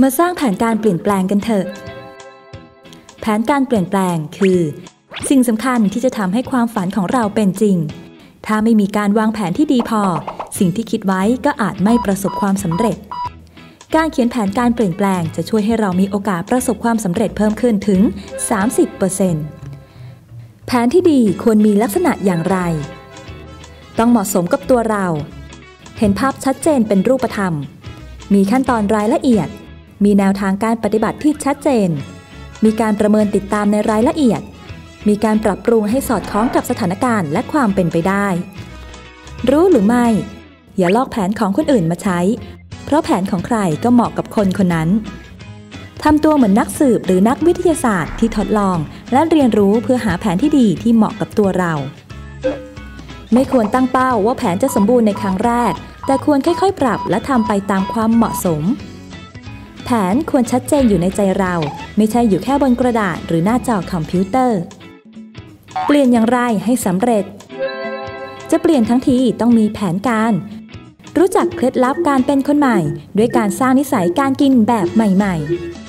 มาสร้างแผนการเปลี่ยนแปลงกันเถอะ แผนการเปลี่ยนแปลงคือ สิ่งสำคัญที่จะทำให้ความฝันของเราเป็นจริง ถ้าไม่มีการวางแผนที่ดีพอ สิ่งที่คิดไว้ก็อาจไม่ประสบความสำเร็จ การเขียนแผนการเปลี่ยนแปลงจะช่วยให้เรามีโอกาสประสบความสำเร็จเพิ่มขึ้นถึง 30%แผนที่ดีควรมีลักษณะอย่างไร ต้องเหมาะสมกับตัวเรา เห็นภาพชัดเจนเป็นรูปธรรม มีขั้นตอนรายละเอียด มีแนวทางการปฏิบัติที่ชัดเจน มีการประเมินติดตามในรายละเอียด มีการปรับปรุงให้สอดคล้องกับสถานการณ์และความเป็นไปได้ รู้หรือไม่ อย่าลอกแผนของคนอื่นมาใช้ เพราะแผนของใครก็เหมาะกับคนคนนั้นทำตัวเหมือนนักสืบหรือนักวิทยาศาสตร์ที่ทดลอง และเรียนรู้เพื่อหาแผนที่ดีที่เหมาะกับตัวเรา ไม่ควรตั้งเป้าว่าแผนจะสมบูรณ์ในครั้งแรก แต่ควรค่อยๆ ปรับและทำไปตามความเหมาะสม แผนควรชัดเจนอยู่ในใจเรา ไม่ใช่อยู่แค่บนกระดาษหรือหน้าจอคอมพิวเตอร์ เปลี่ยนอย่างไรให้สำเร็จ จะเปลี่ยนทั้งทีต้องมีแผนการ รู้จักเคล็ดลับการเป็นคนใหม่ ด้วยการสร้างนิสัยการกินแบบใหม่ ๆ